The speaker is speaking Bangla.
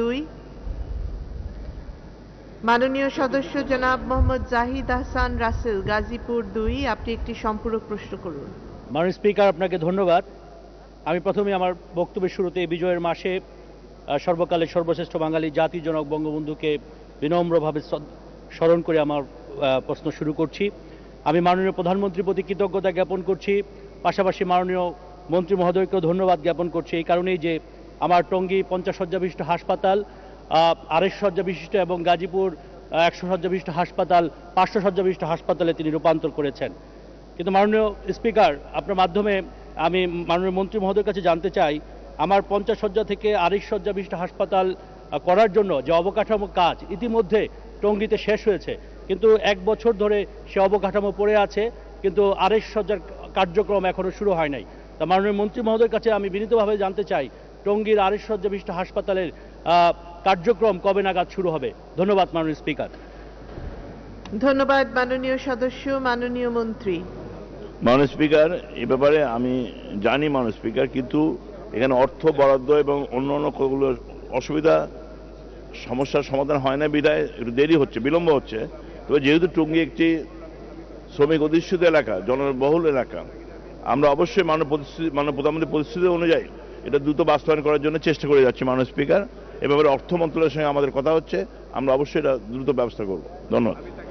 দুই। মাননীয় সদস্য জনাব মোহাম্মদ জাহিদ আহসান রাসেল, গাজীপুর দুই। আপনি একটি সম্পূরক প্রশ্ন করুন। মাননীয় স্পিকার, আপনাকে ধন্যবাদ। আমি প্রথমে আমার বক্তব্যের শুরুতে বিজয়ের মাসে সর্বকালের সর্বশ্রেষ্ঠ বাঙালি জাতি জনক বঙ্গবন্ধুকে বিনম্রভাবে স্মরণ করে আমার প্রশ্ন শুরু করছি। আমি মাননীয় প্রধানমন্ত্রীর প্রতি কৃতজ্ঞতা জ্ঞাপন করছি। পাশাপাশি মাননীয় মন্ত্রী মহোদয়কেও ধন্যবাদ জ্ঞাপন করছি। এই কারণেই যে আমার টঙ্গী পঞ্চাশ শয্যা বিশিষ্ট হাসপাতাল আড়াইশ শয্যা বিশিষ্ট এবং গাজীপুর একশো শয্যা বিশিষ্ট হাসপাতাল পাঁচশো শয্যা বিশিষ্ট হাসপাতালে তিনি রূপান্তর করেছেন। কিন্তু মাননীয় স্পিকার, আপনার মাধ্যমে আমি মাননীয় মন্ত্রী মহোদয়ের কাছে জানতে চাই, আমার পঞ্চাশ শয্যা থেকে আড়াইশ শয্যা বিশিষ্ট হাসপাতাল করার জন্য যে অবকাঠামো কাজ ইতিমধ্যে টঙ্গীতে শেষ হয়েছে, কিন্তু এক বছর ধরে সে অবকাঠামো পড়ে আছে, কিন্তু আড়াইশ শয্যার কার্যক্রম এখনও শুরু হয় নাই। তা মাননীয় মন্ত্রী মহোদয়ের কাছে আমি বিনীতভাবে জানতে চাই টঙ্গীর আড়াইশ শয্যা বিশিষ্ট হাসপাতালের আহ, কার্যক্রম কবে নাগাদ শুরু হবে? ধন্যবাদ মাননীয় স্পিকার। ধন্যবাদ মাননীয় সদস্য মাননীয় মন্ত্রী। মাননীয় স্পিকার এ ব্যাপারে আমি জানি মাননীয় স্পিকার কিন্তু এখানে অর্থ বরাদ্দ এবং অন্য অন্য কতগুলো অসুবিধা সমস্যার সমাধান হয় না বিধায় একটু দেরি হচ্ছে বিলম্ব হচ্ছে। তবে যেহেতু টুঙ্গি একটি শ্রমিক অধিষ্ঠিত এলাকা জনবহুল এলাকা আমরা অবশ্যই মানব প্রতিশ্রুতি মানব প্রধানমন্ত্রীর প্রতিশ্রুতি অনুযায়ী এটা দ্রুত বাস্তবায়ন করার জন্য চেষ্টা করে যাচ্ছি মাননীয় স্পিকার। এ ব্যাপারে অর্থ মন্ত্রণালয়ের সঙ্গে আমাদের কথা হচ্ছে। আমরা অবশ্যই এটা দ্রুত ব্যবস্থা করব। ধন্যবাদ।